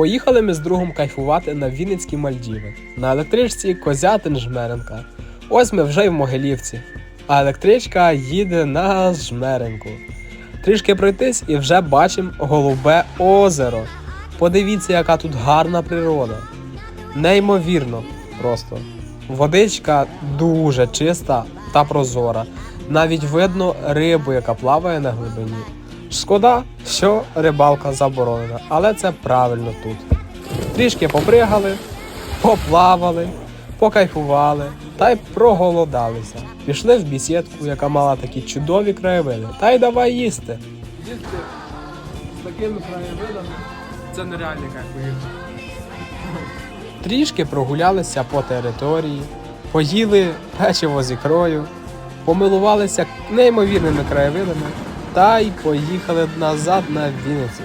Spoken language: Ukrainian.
Поїхали ми з другом кайфувати на Вінницькі Мальдіви. На електричці Козятин Жмеренка. Ось ми вже й в Могилівці. А електричка їде на Жмеренку. Трішки пройтись і вже бачимо голубе озеро. Подивіться, яка тут гарна природа. Неймовірно просто. Водичка дуже чиста та прозора. Навіть видно рибу, яка плаває на глибині. Шкода, що рибалка заборонена, але це правильно тут. Трішки попригали, поплавали, покайфували та й проголодалися. Пішли в бісідку, яка мала такі чудові краєвиди. Та й давай їсти. Їсти з такими краєвидами це нереальний кайф. Трішки прогулялися по території, поїли печиво з ікрою, помилувалися неймовірними краєвидами та й поїхали назад на Вінниці.